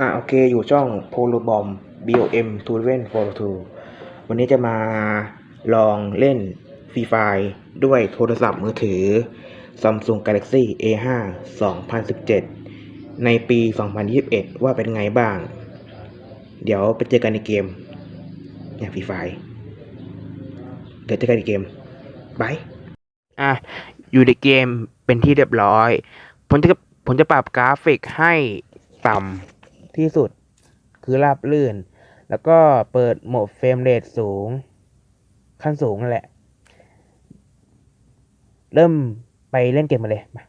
อะโอเคอยู่ช่องโพลบอม BOM 2 7 4 2วันนี้จะมาลองเล่นฟรีไฟด้วยโทรศัพท์มือถือ Samsung Galaxy A5 2017 ในปี 2021 ว่าเป็นไงบ้าง เดี๋ยวไปเจอกันในเกมเนี่ยฟรีไฟเดี๋ยวเจอกันในเกมบายอะ อยู่ในเกมเป็นที่เรียบร้อย ผมจะผมจะปรับกราฟิกให้ต่ำ ที่สุด คือราบลื่น แล้วก็เปิดโหมดเฟรมเรทสูง ขั้นสูงนั่นแหละ เริ่มไปเล่นเกมมาเลยมา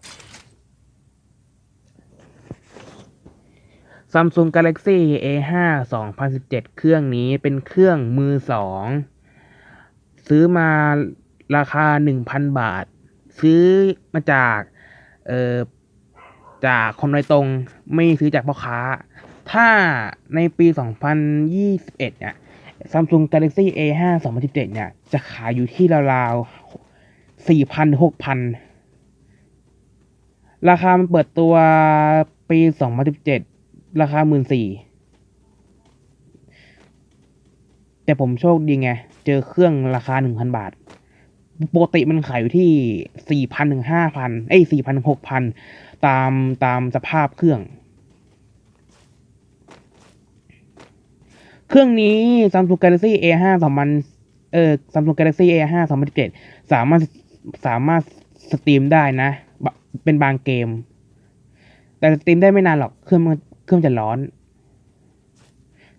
Samsung Galaxy A5 2017 เครื่องนี้เป็นเครื่องมือสองซื้อมาราคา 1,000 บาท ซื้อมาจาก เอ่อ จากคนโดยตรง ไม่ซื้อจากพ่อค้า ถ้าในปี 2021 เนี่ย Samsung Galaxy A5 2017 เนี่ย จะขายอยู่ที่ราวๆ 4,000 6,000 ราคามันเปิดตัวปี 2017 ราคา 14,000 แต่ผมโชคดีไง เจอเครื่องราคา 1,000 บาท ปกติมันขายอยู่ที่ 4,000-5,000 เอ้ย 4,000-6,000 ตามตามสภาพเครื่อง เครื่องนี้ Samsung Galaxy A5 2000เอ่อ Samsung Galaxy A5 2017 สามารถสามารถสตรีมได้นะ เป็นบางเกม แต่สตรีมได้ไม่นานหรอก เครื่องเครื่องจะร้อน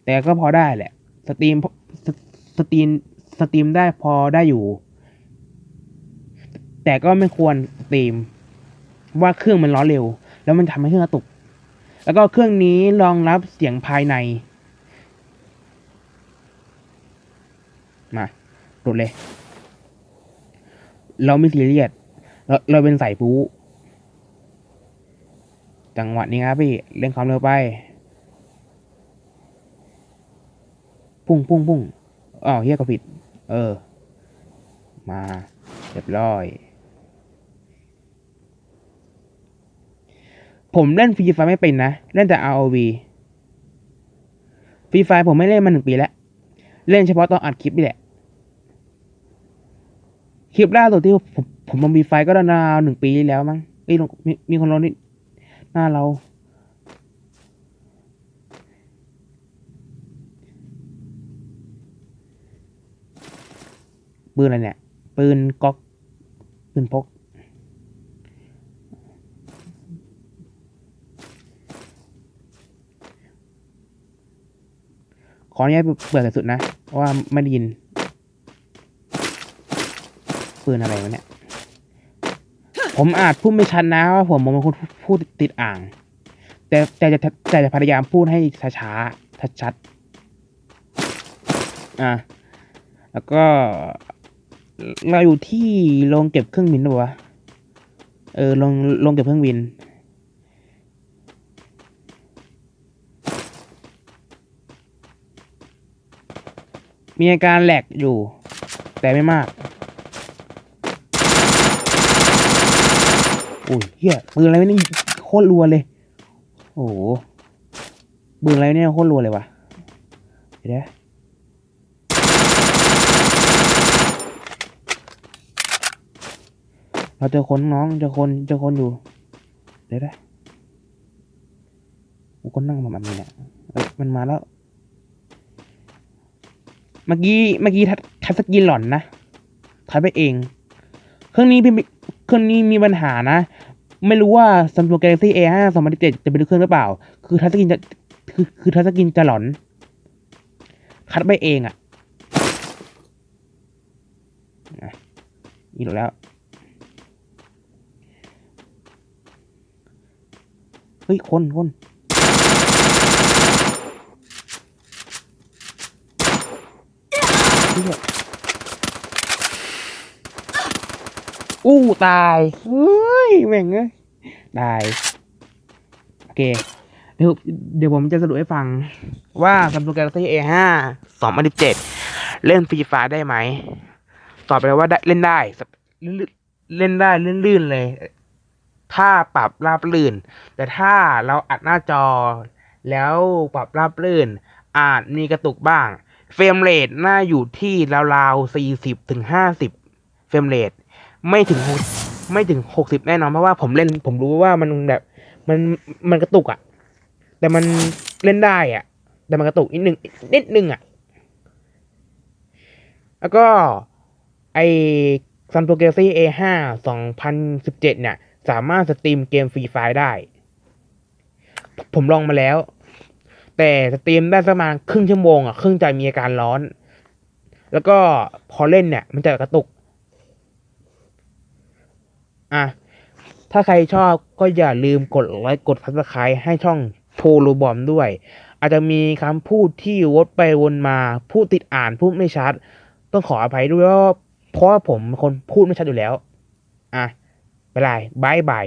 แต่ก็พอได้แหละ สตรีมสสตรีมสตรีมได้พอได้อยู่ แต่ก็ไม่ควรสตรีม ว่าเครื่องมันร้อนเร็ว แล้วมันทำให้เครื่องกระตุก แล้วก็เครื่องนี้รองรับเสียงภายใน มาโดดเลย เราไม่ซีเรียสเราเราเป็นสายปูจังหวะนี้ครับพี่เล่นความเร็วไป พุ่งพุ่งพุ่งอ้าวเฮียก็ผิด เออ มาเรียบร้อย ผมเล่นฟรีไฟไม่เป็นนะ เล่นแต่ ROV ฟรีไฟผมไม่เล่นมาหนึ่งปีแล้ว เล่นเฉพาะตอนอัดคลิปนี่แหละ คลิปล่าสุดที่ผมผมลงฟรีไฟก็ราวๆหนึ่งปีแล้วมั้งเอ้ยลงมีมีคนลงนี่หน้าเราปืนอะไรเนี่ย ปืนก๊อก ปืนพก ขออนุญาตเปิดแต่สุดนะ เพราะว่าไม่ได้ยิน ปืนอะไรวะเนี่ย ผมอาจพูดไม่ชัดนะว่าผมผมเป็นคนพูดติดอ่าง แต่แต่จะแต่จะพยายามพูดให้ช้าๆชัดๆอะแล้วก็ เราอยู่ที่โรงเก็บเครื่องบินหรือวะเออโรงโรงเก็บเครื่องบิน มีอาการแหลกอยู่ แต่ไม่มาก อ้ยเฮียปืนอะไรนี่โคตรรัวเลย โอ้โหปืนอะไรเนี่ยโคตรรัวเลยวะเดี๋ยวเราเจอคนน้องเจอคนเจอคนอยู่เดี๋ยวนะกูก็นั่งแบบนี้เนี่ยเอ้ยมันมาแล้ว เมื่อกี้เมื่อกี้ทัดทัดสกินหล่อนนะทัดไปเอง เครื่องนี้พี่ เครื่องนี้มีปัญหานะ ไม่รู้ว่า Samsung Galaxy A5 2017จะเป็นเครื่องหรือเปล่า คือทัชสกินจะคือคือทัชสกินจะหลอน คัดไปเองอะอะอีกแล้วเฮ้ยคนคนเหี้ย อู้ตายเฮ้ยแม่งเอ้ยตาย โอเค เดี๋ยวเดี๋ยวผมจะสรุปให้ฟัง ว่า Samsung Galaxy A5 2017 เล่นฟรีไฟได้ไหม ตอบไปเลยว่าได้เล่นได้ลื่นเล่นได้ลื่นๆเลย ถ้าปรับราบลื่น แต่ถ้าเราอัดหน้าจอ แล้วปรับราบรื่น อาจมีกระตุกบ้าง เฟรมเรทน่าอยู่ที่ราวๆ40ถึง50 เฟรมเรท ไม่ถึงไม่ถึง60แน่นอนเพราะว่าผมเล่นผมรู้ว่ามันแบบมันมันกระตุกอะ่ะ แต่มันเล่นได้อะ่ะ แต่มันกระตุกนิดนึงนิดนึงอะ่ะ แล้วก็ไอ Samsung Galaxy A5 2017เจ็ดเนี่ย สามารถสตรีมเกมฟรีไฟได้ ผมลองมาแล้ว แต่สตรีมได้ประมาณครึ่งชั่วโมงอะ ครึ่งใจมีอาการร้อน แล้วก็พอเล่นเนี่ย มันจะกระตุก อะ ถ้าใครชอบก็อย่าลืมกดไลค์กดซับสไครต์ให้ช่องโทรบอมด้วย อาจจะมีคำพูดที่วดไปวนมา พูดติดอ่านพูดไม่ชัด ต้องขออภัยด้วยว่าเพราะผมเป็นคนพูดไม่ชัดอยู่แล้ว อะไปเลยบายบาย